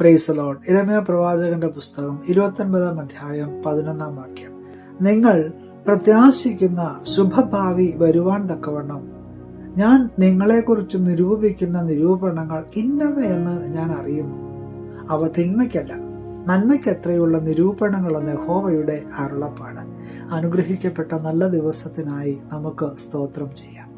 പ്രൈസലോൺ ഇരമയ പ്രവാചകന്റെ പുസ്തകം ഇരുപത്തൊൻപതാം അധ്യായം പതിനൊന്നാം വാക്യം. നിങ്ങൾ പ്രത്യാശിക്കുന്ന ശുഭഭാവി വരുവാൻ തക്കവണ്ണം. ഞാൻ നിങ്ങളെക്കുറിച്ച് നിരൂപിക്കുന്ന നിരൂപണങ്ങൾ ഇന്നവയെന്ന് ഞാൻ അറിയുന്നു. അവ തിന്മയ്ക്കല്ല നന്മയ്ക്കെത്രയുള്ള നിരൂപണങ്ങളെന്ന് ഹോവയുടെ അരുളപ്പാട്. അനുഗ്രഹിക്കപ്പെട്ട നല്ല ദിവസത്തിനായി നമുക്ക് സ്തോത്രം ചെയ്യാം.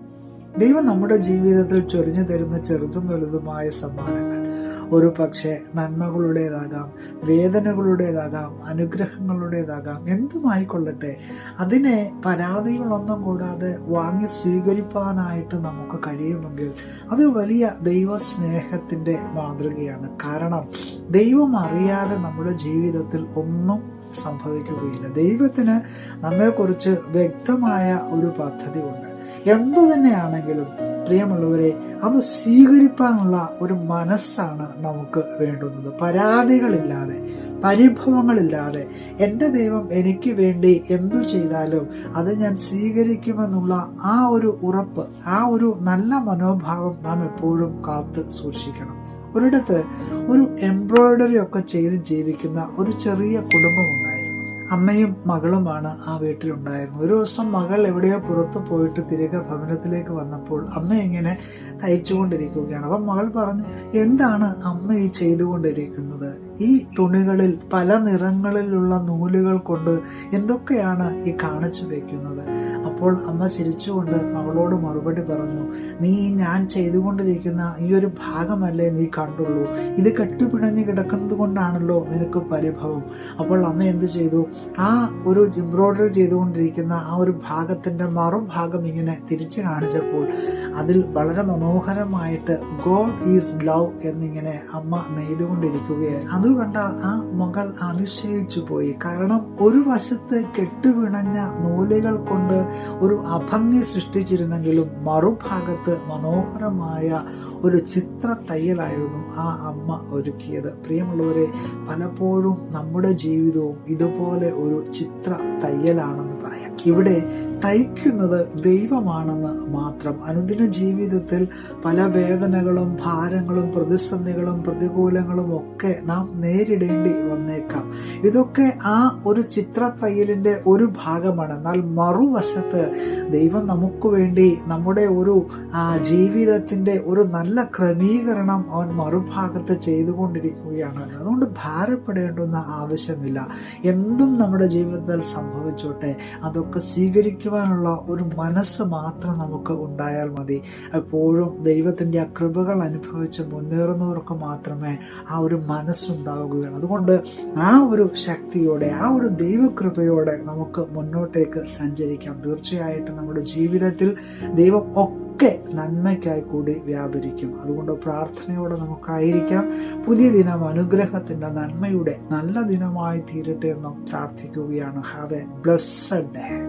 ദൈവം നമ്മുടെ ജീവിതത്തിൽ ചൊരിഞ്ഞു തരുന്ന ചെറുതും വലുതുമായ സമ്മാനങ്ങൾ ഒരു പക്ഷേ നന്മകളുടേതാകാം വേദനകളുടേതാകാം അനുഗ്രഹങ്ങളുടേതാകാം എന്തുമായിക്കൊള്ളട്ടെ അതിനെ പരാതികളൊന്നും കൂടാതെ വാങ്ങി സ്വീകരിപ്പാനായിട്ട് നമുക്ക് കഴിയുമെങ്കിൽ അത് വലിയ ദൈവസ്നേഹത്തിന്റെ മാതൃകയാണ്. കാരണം ദൈവം അറിയാതെ നമ്മുടെ ജീവിതത്തിൽ ഒന്നും സംഭവിക്കുകയില്ല. ദൈവത്തിന് നമ്മെക്കുറിച്ച് വ്യക്തമായ ഒരു പദ്ധതി ഉണ്ട് എന്തു തന്നെയാണെങ്കിലും പ്രിയമുള്ളവരെ അത് സ്വീകരിക്കാനുള്ള ഒരു മനസ്സാണ് നമുക്ക് വേണ്ടുന്നത്. പരാതികളില്ലാതെ പരിഭവങ്ങളില്ലാതെ എന്റെ ദൈവം എനിക്ക് വേണ്ടി എന്തു ചെയ്താലും അത് ഞാൻ സ്വീകരിക്കുമെന്നുള്ള ആ ഒരു ഉറപ്പ് ആ ഒരു നല്ല മനോഭാവം നാം എപ്പോഴും കാത്ത് സൂക്ഷിക്കണം. ഒരിടത്ത് ഒരു എംബ്രോയ്ഡറി ഒക്കെ ചെയ്ത് ജീവിക്കുന്ന ഒരു ചെറിയ കുടുംബമുണ്ടായിരുന്നു അമ്മയും മകളുമാണ് ആ വീട്ടിലുണ്ടായിരുന്നത്. ഒരു ദിവസം മകൾ എവിടെയോ പുറത്തു പോയിട്ട് തിരികെ ഭവനത്തിലേക്ക് വന്നപ്പോൾ അമ്മ ഇങ്ങനെ തയ്ച്ചുകൊണ്ടിരിക്കുകയാണ്. അപ്പം മകൾ പറഞ്ഞു എന്താണ് അമ്മ ഈ ചെയ്തുകൊണ്ടിരിക്കുന്നത്? ഈ തുണികളിൽ പല നിറങ്ങളിലുള്ള നൂലുകൾ കൊണ്ട് എന്തൊക്കെയാണ് ഈ കാണിച്ചു വയ്ക്കുന്നത് അപ്പോൾ അമ്മ ചിരിച്ചുകൊണ്ട് മകളോട് മറുപടി പറഞ്ഞു നീ ഞാൻ ചെയ്തുകൊണ്ടിരിക്കുന്ന ഈ ഒരു ഭാഗമല്ലേ നീ കണ്ടുള്ളൂ. ഇത് കെട്ടിപ്പിണഞ്ഞ് കിടക്കുന്നത് കൊണ്ടാണല്ലോ നിനക്ക് പരിഭവം. അപ്പോൾ അമ്മ എന്ത് ചെയ്തു? ആ ഒരു എംബ്രോയ്ഡറി ചെയ്തുകൊണ്ടിരിക്കുന്ന ആ ഒരു ഭാഗത്തിന്റെ മറുഭാഗം ഇങ്ങനെ തിരിച്ചു കാണിച്ചപ്പോൾ അതിൽ വളരെ മനോഹരമായിട്ട് ഗോഡ് ഈസ് ലവ് എന്നിങ്ങനെ അമ്മ നെയ്തുകൊണ്ടിരിക്കുകയായിരുന്നു അത് കണ്ട ആ മകൾ അതിശയിച്ചു പോയി. കാരണം ഒരു വശത്ത് കെട്ടുപിണഞ്ഞ നൂലുകൾ കൊണ്ട് ഒരു അഭംഗി സൃഷ്ടിച്ചിരുന്നെങ്കിലും മറുഭാഗത്ത് മനോഹരമായ ഒരു ചിത്ര തയ്യലായിരുന്നു ആ അമ്മ ഒരുക്കിയത്. പ്രിയമുള്ളവരെ പലപ്പോഴും നമ്മുടെ ജീവിതവും ഇതുപോലെ ഒരു ചിത്ര തയ്യലാണെന്ന് പറയാം. ഇവിടെ തയ്ക്കുന്നത് ദൈവമാണെന്ന് മാത്രം. അനുദിന ജീവിതത്തിൽ പല വേദനകളും ഭാരങ്ങളും പ്രതിസന്ധികളും പ്രതികൂലങ്ങളും ഒക്കെ നാം നേരിടേണ്ടി വന്നേക്കാം. ഇതൊക്കെ ആ ഒരു ചിത്ര തയ്യലിന്റെ ഒരു ഭാഗമാണ്. എന്നാൽ മറുവശത്ത് ദൈവം നമുക്ക് വേണ്ടി നമ്മുടെ ഒരു ജീവിതത്തിന്റെ ഒരു നല്ല ക്രമീകരണം അവൻ മറുഭാഗത്ത് ചെയ്തുകൊണ്ടിരിക്കുകയാണ്. അതുകൊണ്ട് ഭാരപ്പെടേണ്ടുന്ന ആവശ്യമില്ല. എന്തും നമ്മുടെ ജീവിതത്തിൽ സംഭവിച്ചോട്ടെ. അതൊക്കെ സ്വീകരിക്കുവാനുള്ള ഒരു മനസ്സ് മാത്രം നമുക്ക് ഉണ്ടായാൽ മതി. എപ്പോഴും ദൈവത്തിന്റെ ആ കൃപകൾ അനുഭവിച്ച് മുന്നേറുന്നവർക്ക് മാത്രമേ ആ ഒരു മനസ്സുണ്ടാവുകയുള്ളൂ. അതുകൊണ്ട് ആ ഒരു ശക്തിയോടെ ആ ഒരു ദൈവകൃപയോടെ നമുക്ക് മുന്നോട്ടേക്ക് സഞ്ചരിക്കാം. തീർച്ചയായിട്ടും നമ്മുടെ ജീവിതത്തിൽ ദൈവം ഒക്കെ നന്മയ്ക്കായി കൂടി വ്യാപരിക്കും. അതുകൊണ്ട് പ്രാർത്ഥനയോടെ നമുക്കായിരിക്കാം. പുതിയ ദിനം അനുഗ്രഹത്തിന്റെ നന്മയുടെ നല്ല ദിനമായി തീരട്ടെ എന്നും പ്രാർത്ഥിക്കുകയാണ്. Have A blessed day